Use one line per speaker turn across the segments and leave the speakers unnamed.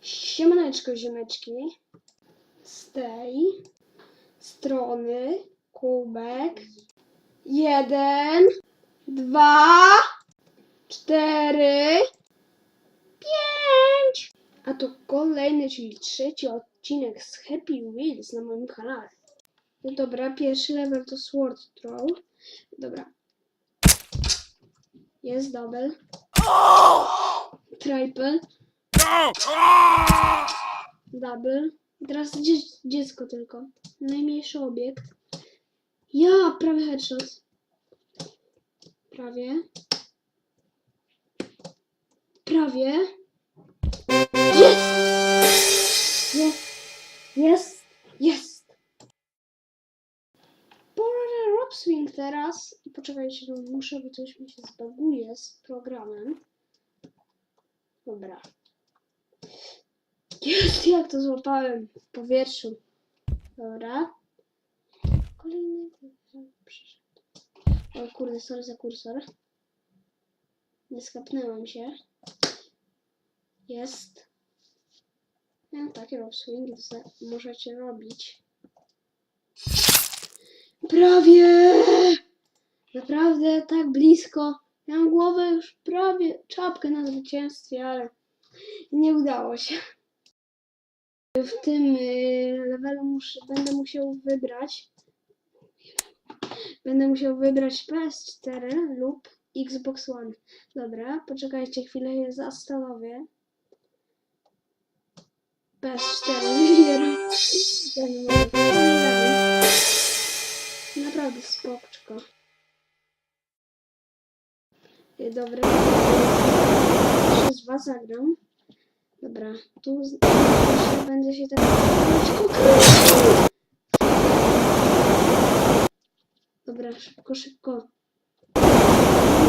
Siemaneczko, ziemeczki. Z tej strony kubek. Jeden, dwa, cztery, pięć. A to kolejny, czyli trzeci odcinek z Happy Wheels na moim kanale. No dobra, pierwszy level to Sword Throw. Dobra. Jest double. Triple. Double. Teraz dzie dziecko tylko. Najmniejszy obiekt. Ja, prawie headshot. Prawie. Prawie. Jest! Jest! Jest! Jest! Pora Rob Swing teraz. Poczekajcie, no muszę, bo coś mi się zbaguje z programem. Dobra. Jest, jak to złapałem w powietrzu. Dobra. Kolejny. O kurde, sorry za kursor. Nie skapnęłam się. Jest. Ja takie rob możecie robić. Prawie! Naprawdę tak blisko. Miałam głowę już prawie, czapkę na zwycięstwie, ale nie udało się. W tym y, levelu muszę, będę musiał wybrać. Będę musiał wybrać PS4 lub Xbox One. Dobra, poczekajcie chwilę, je zastanowię. PS4 wybieram. Naprawdę spoczko. Dobra. Z was zagram. Dobra, tu z- będzie się tak... Dobra, szybko, szybko.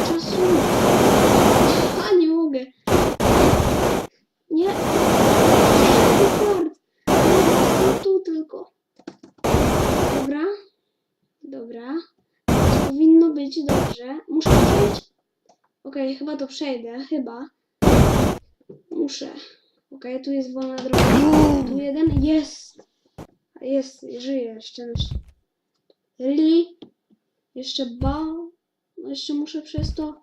Czasu. A, nie mogę. Nie. Rekord. No tu tylko. Dobra. Dobra. Powinno być dobrze. Muszę przejść. Okej, chyba to przejdę. Chyba. Muszę. Okej, tu jest wolna droga. Tu jeden. Jest. Jest, żyje jeszcze. Really? Jeszcze ba. No jeszcze muszę przez to.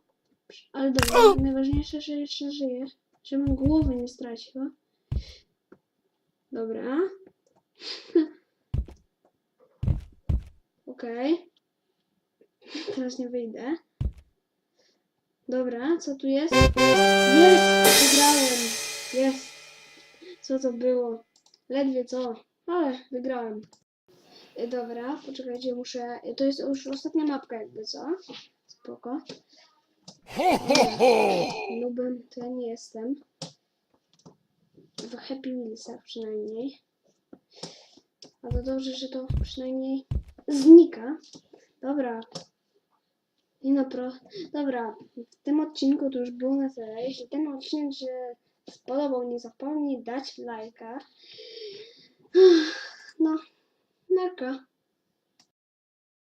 Ale dobra, najważniejsze, że jeszcze żyję. Żebym głowy nie straciła. Dobra. Okej. Teraz nie wyjdę. Dobra, co tu jest? Jest! Wygrałem! Jest! Co to było? Ledwie co, ale wygrałem. Y, Dobra, poczekajcie, muszę... To jest już ostatnia mapka jakby, co? Spoko. Nubem to ja nie jestem. W Happy Wheelsach przynajmniej. A to dobrze, że to przynajmniej znika. Dobra. I no pro... Dobra, w tym odcinku to już było na tyle. Jeśli ten odcinek się spodobał, nie zapomnij dać lajka. No, narka.